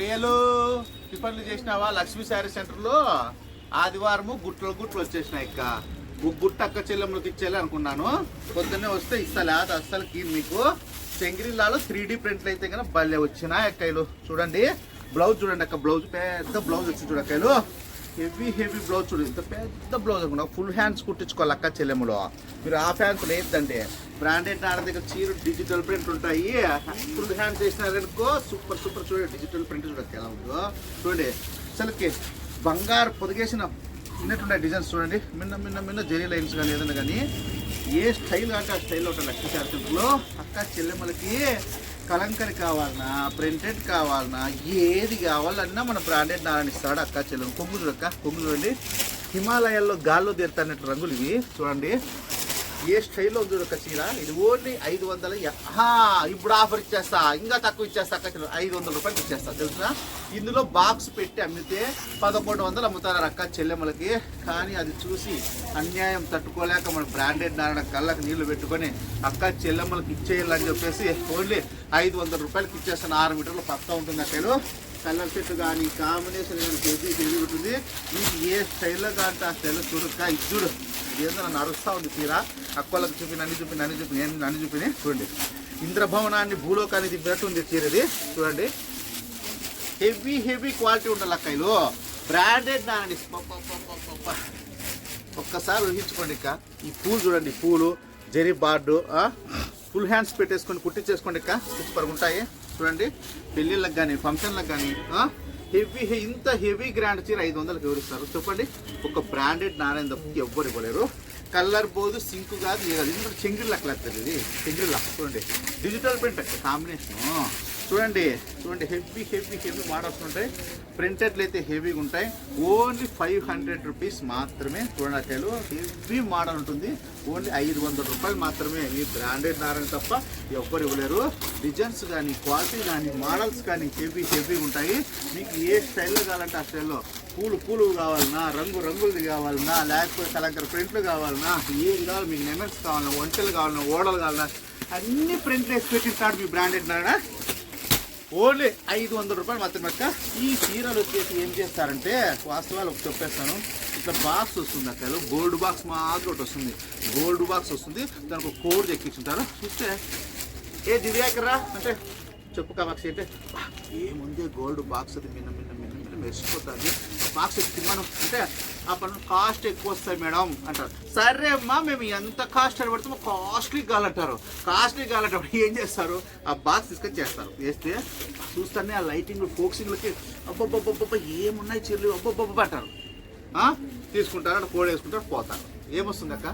అక్కయ్యలు టిఫన్లు చేసినావా? లక్ష్మీ శారీ సెంటర్లో? ఆదివారము గుట్టలు గుట్లు వచ్చేసినాయి ఇక్క ఒక గుట్ట అక్క చెల్లెమ్మలకి ఇచ్చేయాలి అనుకున్నాను. పొద్దున్నే వస్తే ఇస్తా లేదా అస్సలు కీ మీకు చెంగిరిలాలో త్రీ డీ ప్రింట్లు అయితే కనుక భలే వచ్చినాయి అక్కయ్యలు చూడండి బ్లౌజ్ చూడండి అక్క బ్లౌజ్ పెద్ద బ్లౌజ్ వచ్చింది చూడక్కలు హెవీ హెవీ బ్లౌజ్ చూడు ఇంత పెద్ద బ్లౌజ్ అనుకున్నా ఫుల్ హ్యాండ్స్ కుట్టించుకోవాలి అక్క చెల్లెములో. మీరు హాఫ్ హ్యాండ్స్ లేదండి బ్రాండెడ్ నాన్న దగ్గర చీర డిజిటల్ ప్రింట్ ఉంటాయి. ఫుల్ హ్యాండ్స్ వేసినారనుకో సూపర్ సూపర్ చూడండి డిజిటల్ ప్రింట్ చూడక ఎలా ఉందో. చూడండి అసలుకి బంగారు పొదిగేసిన ఉన్నట్టున్నాయి డిజైన్స్ చూడండి. మిన్న మిన్న మిన్న జెరీ లైన్స్ కానీ ఏదైనా కానీ ఏ స్టైల్ అంటే ఆ స్టైల్లో ఉంటుంది లక్ష్మీ శారీలో అక్క చెల్లెమ్మలకి కలంకరి కావాలన్నా ప్రింటెడ్ కావాలన్నా ఏది కావాలన్నా మన బ్రాండెడ్ నారాయణ ఇస్తాడు అక్క చెల్లెలు. కొంగులు అక్క కొంగులు చూడండి హిమాలయాల్లో గాల్లో తీరుతానట్టు రంగులు ఇవి. చూడండి. ఏ స్టైల్లో ఉంది ఒక చీర? ఇది ఓన్లీ ఐదు వందల ఆహా, ఇప్పుడు ఆఫర్ ఇచ్చేస్తా. ఇంకా తక్కువ ఇచ్చేస్తా. అక్క ఐదు వందల రూపాయలు ఇచ్చేస్తా తెలుసా? ఇందులో బాక్స్ పెట్టి అమ్మితే పదకొండు వందలు అమ్ముతారు అక్క చెల్లెమ్మలకి. కానీ అది చూసి అన్యాయం తట్టుకోలేక మన బ్రాండెడ్ నారాయణ కళ్ళకి నీళ్ళు పెట్టుకొని అక్క చెల్లెమ్మలకి ఇచ్చేయాలని చెప్పేసి ఓన్లీ ఐదు వందల రూపాయలకి ఇచ్చేస్తాను. ఆరు మీటర్లు పక్కా ఉంటుంది అక్కడ కలర్ సెట్ కానీ కాంబినేషన్ కానీ చేసి తిరిగి ఉంటుంది మీకు ఏ స్టైల్లో కానీ ఆ స్టైల్లో చూడక్క ఇది చూడు. ఏందో నన్ను అరుస్తూ ఉంది తీరా? అక్కలకు చూపి నన్ను చూపి నన్ను చూపి నేను నన్ను చూపిని చూడండి. ఇంద్రభవనాన్ని భూలోకాన్ని దింపినట్టు ఉంది చీర చూడండి. హెవీ హెవీ క్వాలిటీ ఉండాలి అక్కలు బ్రాండెడ్ నాని. ఒక్కసారి ఊహించుకోండి ఇక ఈ పూలు చూడండి పూలు జెరీ బార్డు ఫుల్ హ్యాండ్స్ పెట్టేసుకొని కుట్టించేసుకోండి ఇక్కడ సూపర్గా ఉంటాయి. చూడండి. పెళ్ళిళ్ళకి కానీ ఫంక్షన్లకు కానీ హెవీ ఇంత హెవీ గ్రాండ్ చీర ఐదు వందలకు ఎవరిస్తారు? చెప్పండి. ఒక బ్రాండెడ్ నారాయణ తప్పకి ఎవ్వరు ఇవ్వలేరు. కలర్ పోదు సింక్ కాదు ఏది కాదు ఇందులో చెంగిరి ఇది చెంగిరి చూడండి. Digital print combination. చూడండి చూడండి హెవీ హెవీ హెవీ మోడల్స్ ఉంటాయి. ప్రింటెడ్లు అయితే హెవీగా ఉంటాయి. ఓన్లీ ఫైవ్ హండ్రెడ్ రూపీస్ మాత్రమే చూడకాయలు హెవీ మోడల్ ఉంటుంది. ఓన్లీ ఐదు వందల రూపాయలు మాత్రమే. ఈ బ్రాండెడ్ దారని తప్ప ఎవ్వరు ఇవ్వలేరు. డిజైన్స్ కానీ క్వాలిటీ కానీ మోడల్స్ కానీ హెవీ హెవీగా ఉంటాయి. మీకు ఏ స్టైల్లో కావాలంటే ఆ స్టైల్లో పూలు పూలు కావాలన్నా రంగు రంగులది కావాలన్నా లేకపోతే కలంకర ప్రింట్లు కావాలన్నా ఏది కావాలి మీకు నెమెన్స్ కావాలన్నా వంటలు కావాలన్నా ఓడలు కావాలన్నా అన్ని ప్రింట్లు వేసి పెట్టిస్తాడు మీ బ్రాండెడ్ నారా ఓన్లీ ఐదు వందల రూపాయలు మాత్రమే అక్క. ఈ చీరలు వచ్చేసి ఏం చేస్తారంటే వాస్తవాలు ఒకటి చెప్పేస్తాను. ఇట్లా బాక్స్ వస్తుంది అక్కలు గోల్డ్ బాక్స్ మాత్రం ఒకటి వస్తుంది. గోల్డ్ బాక్స్ వస్తుంది దానికి ఒక కోడ్ ఎక్కించుంటారు చూస్తే ఏ దివ్యాకరా అంటే చెప్పు కామాక్షి అంటే ఏముంది గోల్డ్ బాక్స్ అది మిన్న మిన్న మిన్న మిన్న మెరిసిపోతుంది. బాక్స్ తిన్నాను. అంటే ఆ పనులు కాస్ట్ ఎక్కువ వస్తాయి మేడం అంటారు. సరే అమ్మా మేము ఎంత కాస్ట్ అని పడుతామో కాస్ట్లీ కావాలంటారు కాస్ట్లీ కావాలంటారు ఏం చేస్తారు? ఆ బాక్స్ తీసుకొని చేస్తారు. వేస్తే చూస్తానే ఆ లైటింగ్ ఫోక్సింగ్లకి అబ్బబ్బబ్బబ్బ ఏమున్నాయి చీరలు? అబ్బబ్బబ్బ అంటారు. తీసుకుంటారు అక్కడ కోడ్ పోతారు. ఏమొస్తుంది అక్క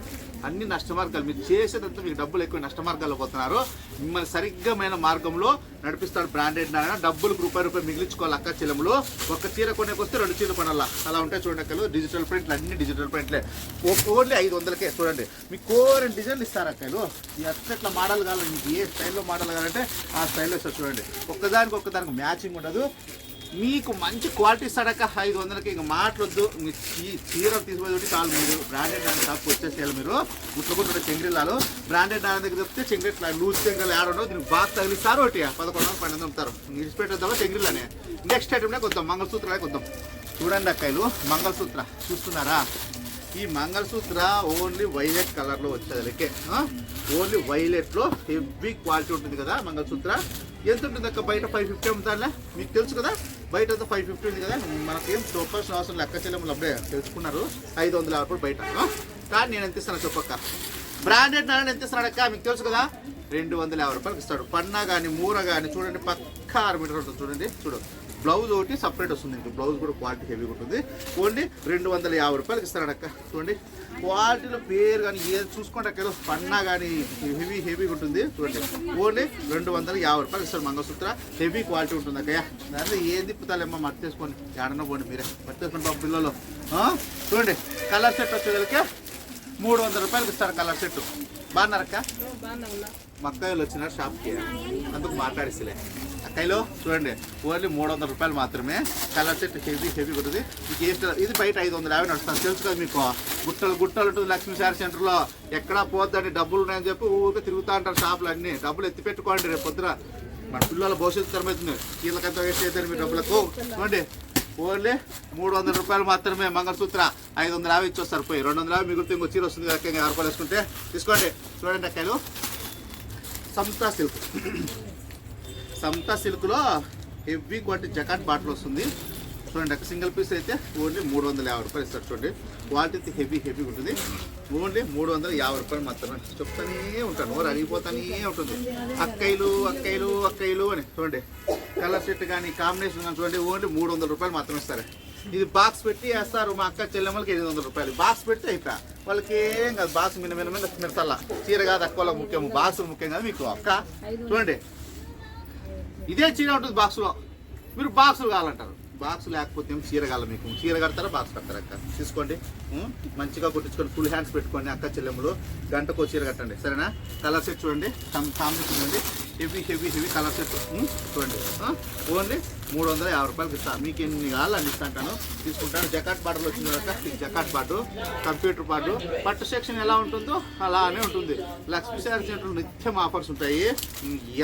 అన్ని నష్టమార్గాలు మీరు చేసేదంతా మీకు డబ్బులు ఎక్కువ నష్టమార్గాల్లో పోతున్నారు. మిమ్మల్ని సరిగ్గామైన మార్గంలో నడిపిస్తాడు బ్రాండెడ్ నారాయణ. డబ్బులు రూపాయి రూపాయి మిగిలించుకోవాలి అక్క చెల్లెములు. ఒక చీర కొనేకి వస్తే రెండు చీరలు కొనాలా? అలా ఉంటాయి చూడండి అక్కలు. డిజిటల్ ప్రింట్లు అన్ని డిజిటల్ ప్రింట్లే ఓన్లీ ఐదు వందలకే. చూడండి. మీకు కోరిన డిజైన్లు ఇస్తారు అక్కలు. ఎట్లా మోడల్ కావాలి. మీకు ఏ స్టైల్లో మోడల్ కావాలంటే ఆ స్టైల్లో ఇస్తారు చూడండి. ఒక్కదానికి ఒక్కదానికి మ్యాచింగ్ ఉండదు. మీకు మంచి క్వాలిటీ సడక ఐదు వందలకి ఇంక మాటలొద్దు. మీ చీర తీసుకుపోయి చాలు మీరు బ్రాండెడ్ దాని షాప్కి వచ్చేసేయాలి మీరు. గుట్లు గుట్లు బ్రాండెడ్ దాని దగ్గర చెప్తే చెంగిరిట్లా లూజ్ చెంగల్ యాడ్ దీనికి బాగా తగిలిస్తారు ఒకటి. పదకొండు వందలు పన్నెండు అమ్ముతారు ఇడిచిపెట్టేద్దామా చెంగిరిల్లానే నెక్స్ట్ ఐటమ్నే కొద్దాం. మంగళసూత్రాలే కొద్దాం. చూడండి అక్కలు మంగళసూత్ర. చూస్తున్నారా? ఈ మంగళసూత్ర ఓన్లీ వైలెట్ కలర్లో వచ్చేది లెక్కే. ఓన్లీ వైలెట్లో హెవీ క్వాలిటీ ఉంటుంది కదా మంగళసూత్ర. ఎంత ఉంటుంది అక్క బయట? ఫైవ్ ఫిఫ్టీ అమ్ముతారులే మీకు తెలుసు కదా? బయట అంతా ఫైవ్ ఫిఫ్టీ ఉంది కదా మనకేం చూపాల్సిన అవసరం లెక్క చెల్లెములు అప్పుడే తెలుసుకున్నారు. ఐదు వందల యాభై రూపాయలు బయట కానీ నేను ఎంత ఇస్తాను చెప్పక్క? బ్రాండెడ్ నారాయణ ఎంత ఇస్తున్నాడు అక్క? మీకు తెలుసు కదా రెండు వందల యాభై రూపాయలకి ఇస్తాడు. పన్నా కానీ మూర కానీ చూడండి పక్క ఆరు మీటర్ ఉంటుంది చూడండి చూడు. బ్లౌజ్ ఒకటి సపరేట్ వస్తుంది ఇంక బ్లౌజ్ కూడా క్వాలిటీ హెవీగా ఉంటుంది. ఓన్లీ రెండు వందల యాభై రూపాయలకి ఇస్తాడు అక్క. చూడండి క్వాలిటీలో పేరు కానీ ఏది చూసుకోండి అక్కడ పన్నా కానీ హెవీ హెవీగా ఉంటుంది. చూడండి ఓన్లీ రెండు వందల యాభై రూపాయలు ఇస్తాడు మంగళసూత్ర. హెవీ క్వాలిటీ ఉంటుంది అక్కయ్య. దాంట్లో ఏం తిప్పుతాలేమ్మా మట్టి తీసుకోండి ఏడన్నా పోండి మీరే. మట్టి తీసుకోండి బాబు పిల్లలు? చూడండి కలర్ సెట్ వచ్చేదానికి మూడు వందల రూపాయలకి ఇస్తారు కలర్ సెట్. బాగున్నారక్క మా అక్కయ్యలు వచ్చినారు షాప్కి. అందుకు మాట్లాడిస్తలే అక్కయ్యలో చూడండి ఓన్లీ మూడు వందల రూపాయలు మాత్రమే. కలర్ సెట్ హెవీ హెవీ ఉంటుంది మీకు ఏ ఇది బయట ఐదు వందల యాభై నడుస్తుంది. తెలుసు కదా మీకు? గుట్టలు గుట్టలు ఉంటుంది లక్ష్మీ శారీ సెంటర్లో. ఎక్కడా పోద్దని డబ్బులు ఉన్నాయని చెప్పి ఊరికే తిరుగుతూ ఉంటారు షాపులు అన్నీ. డబ్బులు ఎత్తి పెట్టుకోండి రేపు పొద్దున. మన పిల్లల భవిష్యత్తు తరమవుతుంది కీలకంతా వేస్ట్ అవుతారు మీ డబ్బులకు. చూడండి ఓన్లీ మూడు వందల రూపాయలు మాత్రమే మంగళసూత్ర. ఐదు వందల యాభై ఇచ్చేస్తారు పోయి. రెండు వందల యాభై మిగులుతూ ఇంకో చీర వస్తుంది కదా ఆరు రూపాయలు వేసుకుంటే. తీసుకోండి. చూడండి అక్కలు. సంతా సిల్క్. సంతా సిల్క్లో హెవీ క్వాలిటీ జకాట్ బాటిల్ వస్తుంది. చూడండి అక్కడ సింగిల్ పీస్ అయితే ఓన్లీ మూడు వందల యాభై రూపాయలు ఇస్తారు. చూడండి క్వాలిటీ అయితే హెవీ హెవీ ఉంటుంది. ఓన్లీ మూడు వందల యాభై రూపాయలు మాత్రమే. చెప్తానే ఉంటాను. నోరు అడిగిపోతానే ఉంటుంది. అక్కయ్యలు అక్కయ్యలు అక్కయ్యలు అని. చూడండి కలర్ సెట్ కానీ కాంబినేషన్ కానీ చూడండి ఓన్లీ మూడు వందల రూపాయలు మాత్రమే ఇస్తారు. ఇది బాక్స్ పెట్టి వేస్తారు. మా అక్క చెల్లెమ్మలకి ఎనిమిది వందల రూపాయలు. బాక్స్ పెట్టి అయిపోయా. వాళ్ళకి ఏం కాదు బాక్స్ మిన మిన మీద మిడతల్లా చీర కాదు అక్క వాళ్ళకి ముఖ్యం. బాక్స్ ముఖ్యం కాదు మీకు. అక్క చూడండి ఇదే చీర ఉంటుంది బాక్స్లో. మీరు బాక్సులు కావాలంటారు. బాక్స్ లేకపోతే ఏం చీర కావాలి మీకు? చీర కడతారా బాక్స్ కడతారా అక్క? తీసుకోండి. మంచిగా కుట్టించుకొని ఫుల్ హ్యాండ్స్ పెట్టుకోండి అక్క చెల్లెములు గంటకు చీర కట్టండి. సరేనా? కలర్స్ చూడండి. కాంబినేషన్ చూడండి. హెవీ హెవీ హెవీ కలర్స్ చూడండి. ఓన్లీ మూడు వందల యాభై రూపాయలకి ఇస్తాను మీకు ఎన్ని కావాలి అన్ని ఇస్తాను తీసుకుంటాను. జకాట్ బాటలు వచ్చింది తర్వాత జకాట్ బాటు కంప్యూటర్ పాటు పట్టు సెక్షన్ ఎలా ఉంటుందో అలానే ఉంటుంది. లక్ష్మీ శారీ సెంటర్ నిత్యం ఆఫర్స్ ఉంటాయి.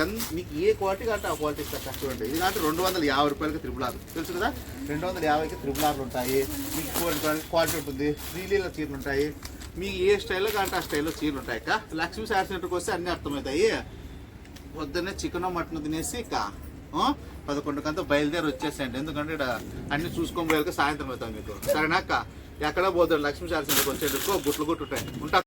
ఎన్ మీకు ఏ క్వాలిటీ కంటే ఆ క్వాలిటీ ఇస్తారు చూడండి. ఇది అంటే రెండు వందల యాభై రూపాయలకి త్రిబుల్ ఆరు. తెలుసు కదా? రెండు వందల యాభైకి త్రిబుల్ ఆర్లు ఉంటాయి. మీకు క్వాలిటీ ఉంటుంది. శ్రీలీల చీరలు ఉంటాయి. మీకు ఏ స్టైల్లో కంటే ఆ స్టైల్లో చీరలు ఉంటాయి అక్క. లక్ష్మీ శారీ సెంటర్కి వస్తే అన్నీ అర్థమవుతాయి. పొద్దున్నే చికెన్ మటన్ తినేసి ఇక ఆ, పదకొండుకంతా బయలుదేరి వచ్చేసేయండి. ఎందుకంటే ఇక్కడ అన్ని చూసుకొని పోయాక సాయంత్రం అవుతాం మీకు. సరేనా అక్క? ఎక్కడ పోతాడు లక్ష్మీ శారీ వచ్చేందుకు గుట్లు గుట్టు ఉంటాయి ఉంటా